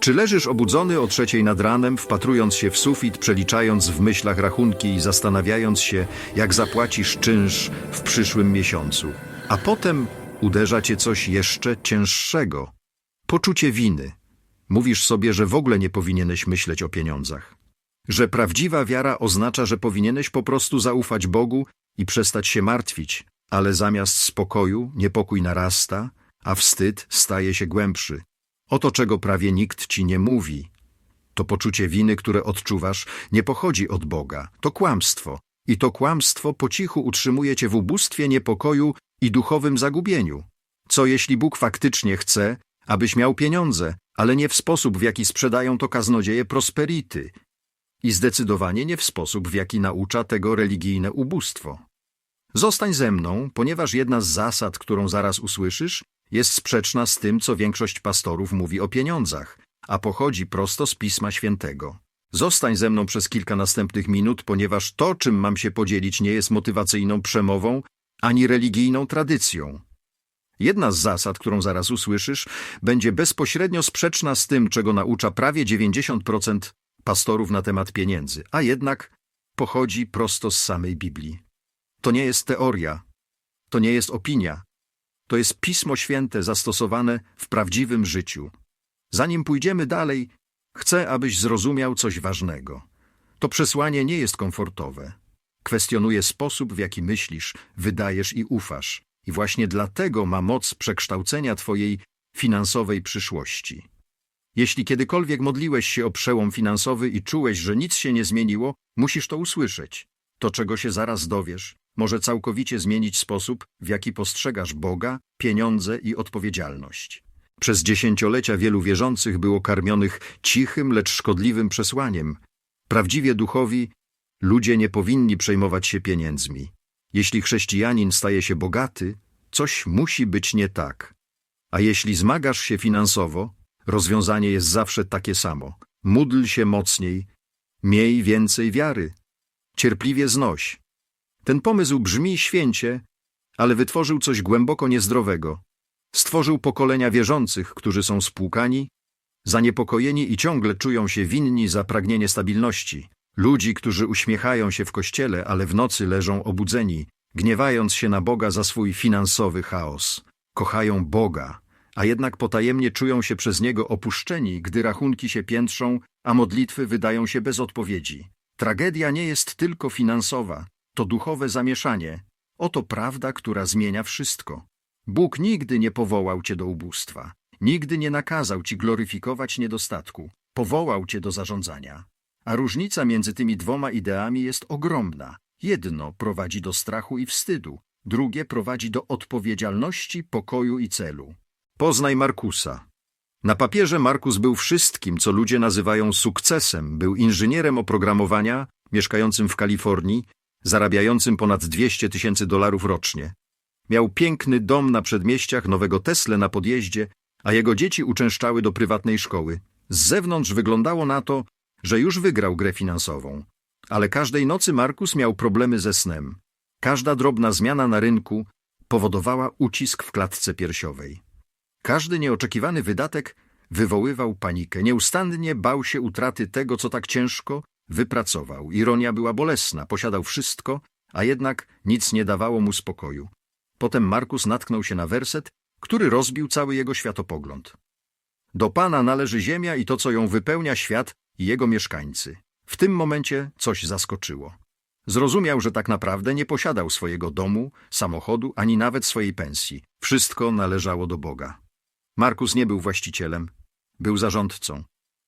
Czy leżysz obudzony o trzeciej nad ranem, wpatrując się w sufit, przeliczając w myślach rachunki i zastanawiając się, jak zapłacisz czynsz w przyszłym miesiącu? A potem uderza cię coś jeszcze cięższego. Poczucie winy. Mówisz sobie, że w ogóle nie powinieneś myśleć o pieniądzach. Że prawdziwa wiara oznacza, że powinieneś po prostu zaufać Bogu i przestać się martwić, ale zamiast spokoju niepokój narasta, a wstyd staje się głębszy. Oto czego prawie nikt ci nie mówi. To poczucie winy, które odczuwasz, nie pochodzi od Boga. To kłamstwo. I to kłamstwo po cichu utrzymuje cię w ubóstwie, niepokoju i duchowym zagubieniu. Co jeśli Bóg faktycznie chce, abyś miał pieniądze, ale nie w sposób, w jaki sprzedają to kaznodzieje prosperity i zdecydowanie nie w sposób, w jaki naucza tego religijne ubóstwo. Zostań ze mną, ponieważ jedna z zasad, którą zaraz usłyszysz, jest sprzeczna z tym, co większość pastorów mówi o pieniądzach, a pochodzi prosto z Pisma Świętego. Zostań ze mną przez kilka następnych minut, ponieważ to, czym mam się podzielić, nie jest motywacyjną przemową ani religijną tradycją. Jedna z zasad, którą zaraz usłyszysz, będzie bezpośrednio sprzeczna z tym, czego naucza prawie 90% pastorów na temat pieniędzy, a jednak pochodzi prosto z samej Biblii. To nie jest teoria, to nie jest opinia, to jest Pismo Święte zastosowane w prawdziwym życiu. Zanim pójdziemy dalej, chcę, abyś zrozumiał coś ważnego. To przesłanie nie jest komfortowe. Kwestionuje sposób, w jaki myślisz, wydajesz i ufasz. I właśnie dlatego ma moc przekształcenia Twojej finansowej przyszłości. Jeśli kiedykolwiek modliłeś się o przełom finansowy i czułeś, że nic się nie zmieniło, musisz to usłyszeć. To, czego się zaraz dowiesz, może całkowicie zmienić sposób, w jaki postrzegasz Boga, pieniądze i odpowiedzialność. Przez dziesięciolecia wielu wierzących było karmionych cichym, lecz szkodliwym przesłaniem. Prawdziwie duchowi ludzie nie powinni przejmować się pieniędzmi. Jeśli chrześcijanin staje się bogaty, coś musi być nie tak. A jeśli zmagasz się finansowo, rozwiązanie jest zawsze takie samo. Módl się mocniej, miej więcej wiary, cierpliwie znoś. Ten pomysł brzmi święcie, ale wytworzył coś głęboko niezdrowego. Stworzył pokolenia wierzących, którzy są spłukani, zaniepokojeni i ciągle czują się winni za pragnienie stabilności. Ludzi, którzy uśmiechają się w kościele, ale w nocy leżą obudzeni, gniewając się na Boga za swój finansowy chaos. Kochają Boga, a jednak potajemnie czują się przez Niego opuszczeni, gdy rachunki się piętrzą, a modlitwy wydają się bez odpowiedzi. Tragedia nie jest tylko finansowa, to duchowe zamieszanie. Oto prawda, która zmienia wszystko. Bóg nigdy nie powołał cię do ubóstwa. Nigdy nie nakazał ci gloryfikować niedostatku. Powołał cię do zarządzania. A różnica między tymi dwoma ideami jest ogromna. Jedno prowadzi do strachu i wstydu, drugie prowadzi do odpowiedzialności, pokoju i celu. Poznaj Markusa. Na papierze Markus był wszystkim, co ludzie nazywają sukcesem. Był inżynierem oprogramowania, mieszkającym w Kalifornii, zarabiającym ponad 200 tysięcy dolarów rocznie. Miał piękny dom na przedmieściach, nowego Tesla na podjeździe, a jego dzieci uczęszczały do prywatnej szkoły. Z zewnątrz wyglądało na to, że już wygrał grę finansową. Ale każdej nocy Markus miał problemy ze snem. Każda drobna zmiana na rynku powodowała ucisk w klatce piersiowej. Każdy nieoczekiwany wydatek wywoływał panikę. Nieustannie bał się utraty tego, co tak ciężko wypracował. Ironia była bolesna, posiadał wszystko, a jednak nic nie dawało mu spokoju. Potem Markus natknął się na werset, który rozbił cały jego światopogląd. Do Pana należy ziemia i to, co ją wypełnia, świat i jego mieszkańcy. W tym momencie coś zaskoczyło. Zrozumiał, że tak naprawdę nie posiadał swojego domu, samochodu, ani nawet swojej pensji. Wszystko należało do Boga. Markus nie był właścicielem, był zarządcą.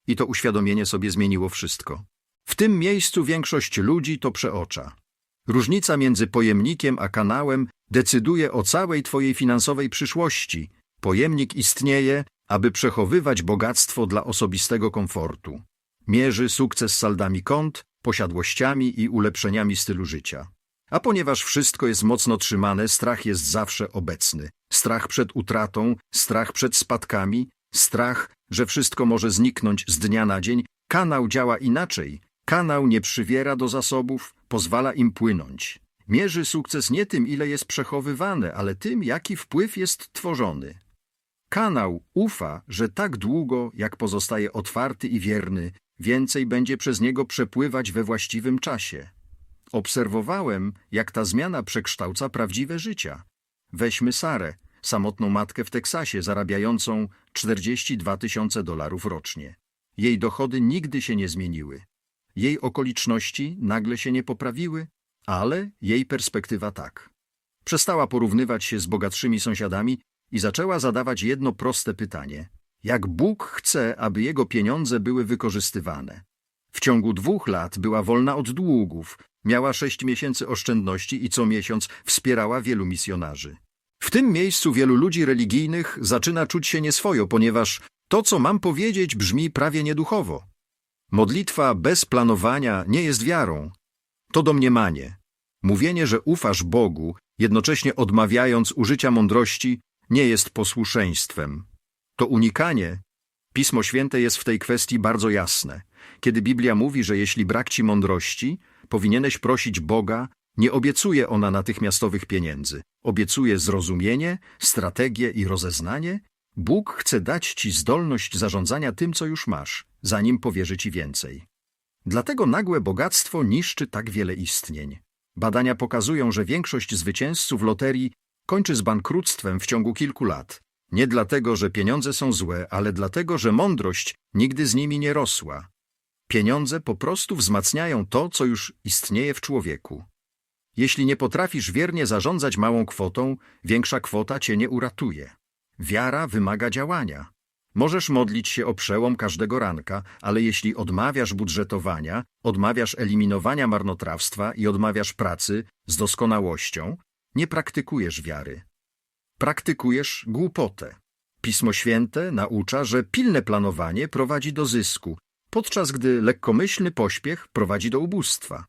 I to uświadomienie sobie zmieniło wszystko. W tym miejscu większość ludzi to przeocza. Różnica między pojemnikiem a kanałem decyduje o całej twojej finansowej przyszłości. Pojemnik istnieje, aby przechowywać bogactwo dla osobistego komfortu. Mierzy sukces saldami kont, posiadłościami i ulepszeniami stylu życia. A ponieważ wszystko jest mocno trzymane, strach jest zawsze obecny. Strach przed utratą, strach przed spadkami, strach, że wszystko może zniknąć z dnia na dzień. Kanał działa inaczej. Kanał nie przywiera do zasobów, pozwala im płynąć. Mierzy sukces nie tym, ile jest przechowywane, ale tym, jaki wpływ jest tworzony. Kanał ufa, że tak długo, jak pozostaje otwarty i wierny, więcej będzie przez niego przepływać we właściwym czasie. Obserwowałem, jak ta zmiana przekształca prawdziwe życia. Weźmy Sarę, samotną matkę w Teksasie, zarabiającą 42 tysiące dolarów rocznie. Jej dochody nigdy się nie zmieniły. Jej okoliczności nagle się nie poprawiły, ale jej perspektywa tak. Przestała porównywać się z bogatszymi sąsiadami i zaczęła zadawać jedno proste pytanie. Jak Bóg chce, aby jego pieniądze były wykorzystywane? W ciągu dwóch lat była wolna od długów, miała sześć miesięcy oszczędności i co miesiąc wspierała wielu misjonarzy. W tym miejscu wielu ludzi religijnych zaczyna czuć się nieswojo, ponieważ to, co mam powiedzieć, brzmi prawie nieduchowo. Modlitwa bez planowania nie jest wiarą. To domniemanie. Mówienie, że ufasz Bogu, jednocześnie odmawiając użycia mądrości, nie jest posłuszeństwem. To unikanie. Pismo Święte jest w tej kwestii bardzo jasne. Kiedy Biblia mówi, że jeśli brak ci mądrości, powinieneś prosić Boga, nie obiecuje ona natychmiastowych pieniędzy. Obiecuje zrozumienie, strategię i rozeznanie. Bóg chce dać ci zdolność zarządzania tym, co już masz, zanim powierzy ci więcej. Dlatego nagłe bogactwo niszczy tak wiele istnień. Badania pokazują, że większość zwycięzców loterii kończy z bankructwem w ciągu kilku lat. Nie dlatego, że pieniądze są złe, ale dlatego, że mądrość nigdy z nimi nie rosła. Pieniądze po prostu wzmacniają to, co już istnieje w człowieku. Jeśli nie potrafisz wiernie zarządzać małą kwotą, większa kwota cię nie uratuje. Wiara wymaga działania. Możesz modlić się o przełom każdego ranka, ale jeśli odmawiasz budżetowania, odmawiasz eliminowania marnotrawstwa i odmawiasz pracy z doskonałością, nie praktykujesz wiary. Praktykujesz głupotę. Pismo Święte naucza, że pilne planowanie prowadzi do zysku, podczas gdy lekkomyślny pośpiech prowadzi do ubóstwa.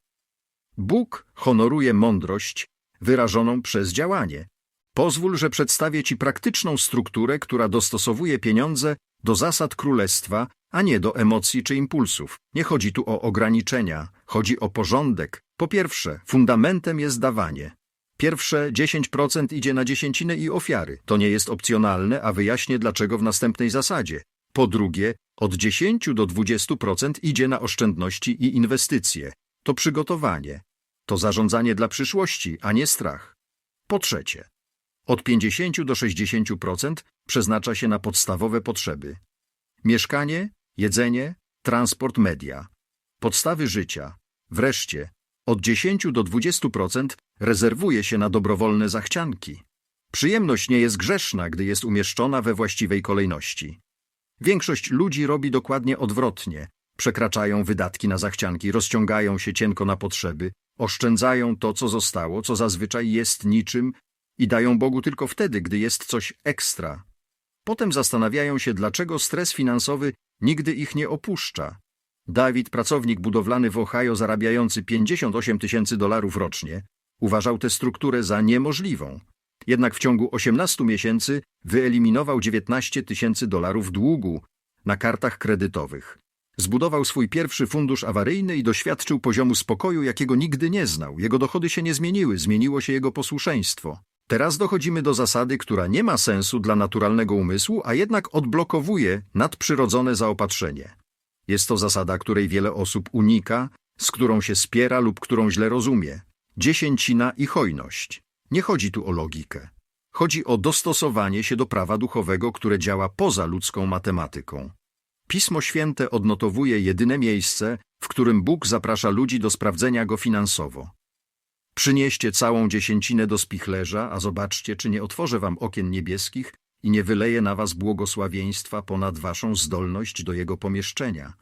Bóg honoruje mądrość wyrażoną przez działanie. Pozwól, że przedstawię Ci praktyczną strukturę, która dostosowuje pieniądze do zasad królestwa, a nie do emocji czy impulsów. Nie chodzi tu o ograniczenia, chodzi o porządek. Po pierwsze, fundamentem jest dawanie. Pierwsze 10% idzie na dziesięcinę i ofiary. To nie jest opcjonalne, a wyjaśnię dlaczego w następnej zasadzie. Po drugie, od 10 do 20% idzie na oszczędności i inwestycje. To przygotowanie. To zarządzanie dla przyszłości, a nie strach. Po trzecie, od 50 do 60% przeznacza się na podstawowe potrzeby. Mieszkanie, jedzenie, transport, media. Podstawy życia. Wreszcie, od 10 do 20% rezerwuje się na dobrowolne zachcianki. Przyjemność nie jest grzeszna, gdy jest umieszczona we właściwej kolejności. Większość ludzi robi dokładnie odwrotnie. Przekraczają wydatki na zachcianki, rozciągają się cienko na potrzeby, oszczędzają to, co zostało, co zazwyczaj jest niczym i dają Bogu tylko wtedy, gdy jest coś ekstra. Potem zastanawiają się, dlaczego stres finansowy nigdy ich nie opuszcza. Dawid, pracownik budowlany w Ohio zarabiający 58 tysięcy dolarów rocznie, uważał tę strukturę za niemożliwą. Jednak w ciągu 18 miesięcy wyeliminował 19 tysięcy dolarów długu na kartach kredytowych. Zbudował swój pierwszy fundusz awaryjny i doświadczył poziomu spokoju, jakiego nigdy nie znał. Jego dochody się nie zmieniły, zmieniło się jego posłuszeństwo. Teraz dochodzimy do zasady, która nie ma sensu dla naturalnego umysłu, a jednak odblokowuje nadprzyrodzone zaopatrzenie. Jest to zasada, której wiele osób unika, z którą się spiera lub którą źle rozumie. Dziesięcina i hojność. Nie chodzi tu o logikę. Chodzi o dostosowanie się do prawa duchowego, które działa poza ludzką matematyką. Pismo Święte odnotowuje jedyne miejsce, w którym Bóg zaprasza ludzi do sprawdzenia go finansowo. Przynieście całą dziesięcinę do spichlerza, a zobaczcie, czy nie otworzę wam okien niebieskich i nie wyleję na was błogosławieństwa ponad waszą zdolność do jego pomieszczenia.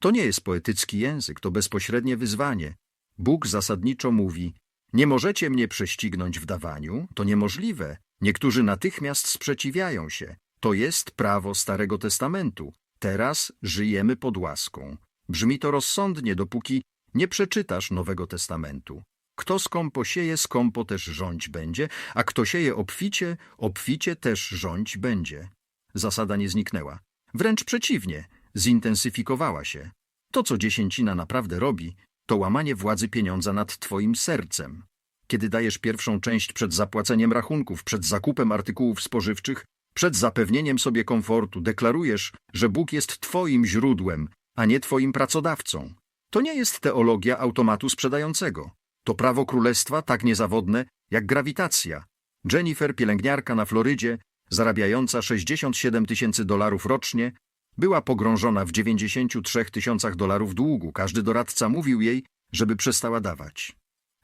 To nie jest poetycki język, to bezpośrednie wyzwanie. Bóg zasadniczo mówi, nie możecie mnie prześcignąć w dawaniu, to niemożliwe. Niektórzy natychmiast sprzeciwiają się. To jest prawo Starego Testamentu. Teraz żyjemy pod łaską. Brzmi to rozsądnie, dopóki nie przeczytasz Nowego Testamentu. Kto skąpo sieje, skąpo też rządź będzie, a kto sieje obficie, obficie też rządź będzie. Zasada nie zniknęła. Wręcz przeciwnie, zintensyfikowała się. To, co dziesięcina naprawdę robi, to łamanie władzy pieniądza nad twoim sercem. Kiedy dajesz pierwszą część przed zapłaceniem rachunków, przed zakupem artykułów spożywczych, Przed zapewnieniem sobie komfortu deklarujesz, że Bóg jest Twoim źródłem, a nie Twoim pracodawcą. To nie jest teologia automatu sprzedającego. To prawo królestwa tak niezawodne jak grawitacja. Jennifer, pielęgniarka na Florydzie, zarabiająca 67 tysięcy dolarów rocznie, była pogrążona w 93 tysiącach dolarów długu. Każdy doradca mówił jej, żeby przestała dawać.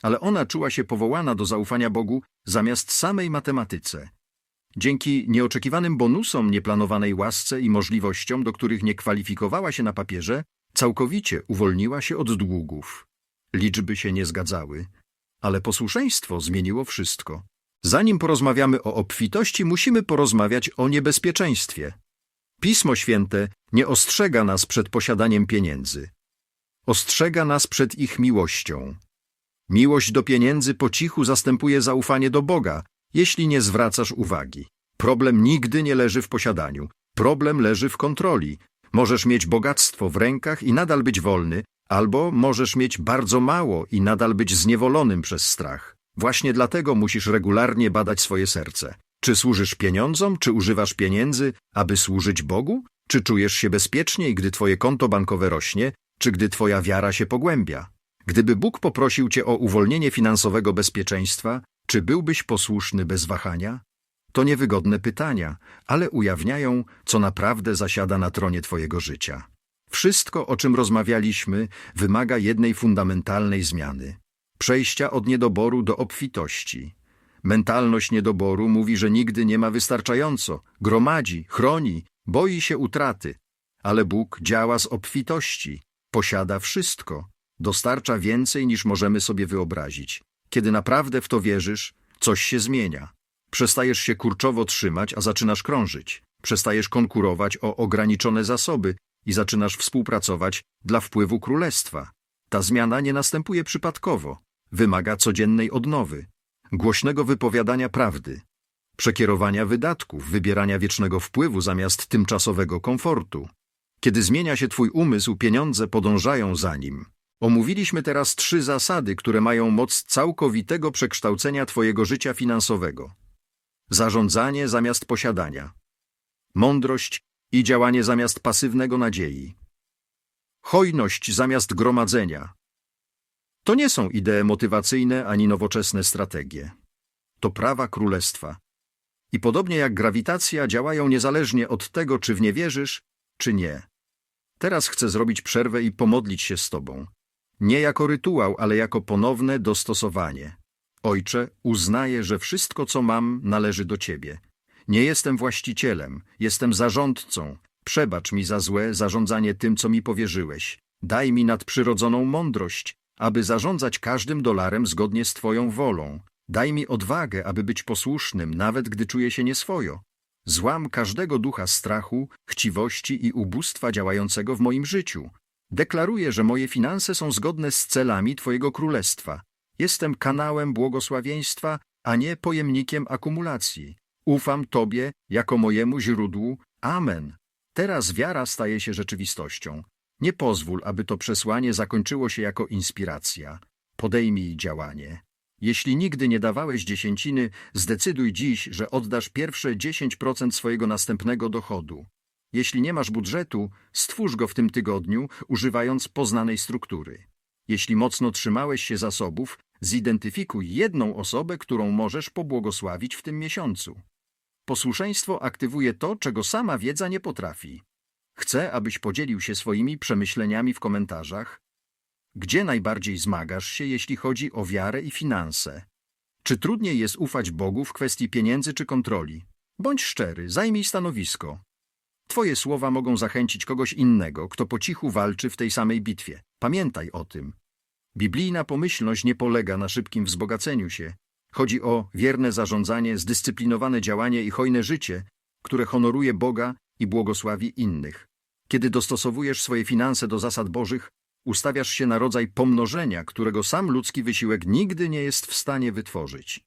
Ale ona czuła się powołana do zaufania Bogu zamiast samej matematyce. Dzięki nieoczekiwanym bonusom, nieplanowanej łasce i możliwościom, do których nie kwalifikowała się na papierze, całkowicie uwolniła się od długów. Liczby się nie zgadzały, ale posłuszeństwo zmieniło wszystko. Zanim porozmawiamy o obfitości, musimy porozmawiać o niebezpieczeństwie. Pismo Święte nie ostrzega nas przed posiadaniem pieniędzy. Ostrzega nas przed ich miłością. Miłość do pieniędzy po cichu zastępuje zaufanie do Boga, jeśli nie zwracasz uwagi. Problem nigdy nie leży w posiadaniu. Problem leży w kontroli. Możesz mieć bogactwo w rękach i nadal być wolny, albo możesz mieć bardzo mało i nadal być zniewolonym przez strach. Właśnie dlatego musisz regularnie badać swoje serce. Czy służysz pieniądzom, czy używasz pieniędzy, aby służyć Bogu? Czy czujesz się bezpieczniej, gdy twoje konto bankowe rośnie, czy gdy twoja wiara się pogłębia? Gdyby Bóg poprosił cię o uwolnienie finansowego bezpieczeństwa, czy byłbyś posłuszny bez wahania? To niewygodne pytania, ale ujawniają, co naprawdę zasiada na tronie twojego życia. Wszystko, o czym rozmawialiśmy, wymaga jednej fundamentalnej zmiany przejścia od niedoboru do obfitości. Mentalność niedoboru mówi, że nigdy nie ma wystarczająco, gromadzi, chroni, boi się utraty, ale Bóg działa z obfitości, posiada wszystko, dostarcza więcej niż możemy sobie wyobrazić. Kiedy naprawdę w to wierzysz, coś się zmienia. Przestajesz się kurczowo trzymać, a zaczynasz krążyć. Przestajesz konkurować o ograniczone zasoby i zaczynasz współpracować dla wpływu królestwa. Ta zmiana nie następuje przypadkowo. Wymaga codziennej odnowy, głośnego wypowiadania prawdy, przekierowania wydatków, wybierania wiecznego wpływu zamiast tymczasowego komfortu. Kiedy zmienia się Twój umysł, pieniądze podążają za nim. Omówiliśmy teraz trzy zasady, które mają moc całkowitego przekształcenia Twojego życia finansowego. Zarządzanie zamiast posiadania. Mądrość i działanie zamiast pasywnego nadziei. Hojność zamiast gromadzenia. To nie są idee motywacyjne ani nowoczesne strategie. To prawa królestwa. I podobnie jak grawitacja działają niezależnie od tego, czy w nie wierzysz, czy nie. Teraz chcę zrobić przerwę i pomodlić się z Tobą. Nie jako rytuał, ale jako ponowne dostosowanie. Ojcze, uznaję, że wszystko, co mam, należy do Ciebie. Nie jestem właścicielem, jestem zarządcą. Przebacz mi za złe zarządzanie tym, co mi powierzyłeś. Daj mi nadprzyrodzoną mądrość, aby zarządzać każdym dolarem zgodnie z Twoją wolą. Daj mi odwagę, aby być posłusznym, nawet gdy czuję się nieswojo. Złam każdego ducha strachu, chciwości i ubóstwa działającego w moim życiu. Deklaruję, że moje finanse są zgodne z celami Twojego królestwa. Jestem kanałem błogosławieństwa, a nie pojemnikiem akumulacji. Ufam Tobie jako mojemu źródłu. Amen. Teraz wiara staje się rzeczywistością. Nie pozwól, aby to przesłanie zakończyło się jako inspiracja. Podejmij działanie. Jeśli nigdy nie dawałeś dziesięciny, zdecyduj dziś, że oddasz pierwsze 10% swojego następnego dochodu. Jeśli nie masz budżetu, stwórz go w tym tygodniu, używając poznanej struktury. Jeśli mocno trzymałeś się zasobów, zidentyfikuj jedną osobę, którą możesz pobłogosławić w tym miesiącu. Posłuszeństwo aktywuje to, czego sama wiedza nie potrafi. Chcę, abyś podzielił się swoimi przemyśleniami w komentarzach. Gdzie najbardziej zmagasz się, jeśli chodzi o wiarę i finanse? Czy trudniej jest ufać Bogu w kwestii pieniędzy czy kontroli? Bądź szczery, zajmij stanowisko. Twoje słowa mogą zachęcić kogoś innego, kto po cichu walczy w tej samej bitwie. Pamiętaj o tym. Biblijna pomyślność nie polega na szybkim wzbogaceniu się. Chodzi o wierne zarządzanie, zdyscyplinowane działanie i hojne życie, które honoruje Boga i błogosławi innych. Kiedy dostosowujesz swoje finanse do zasad Bożych, ustawiasz się na rodzaj pomnożenia, którego sam ludzki wysiłek nigdy nie jest w stanie wytworzyć.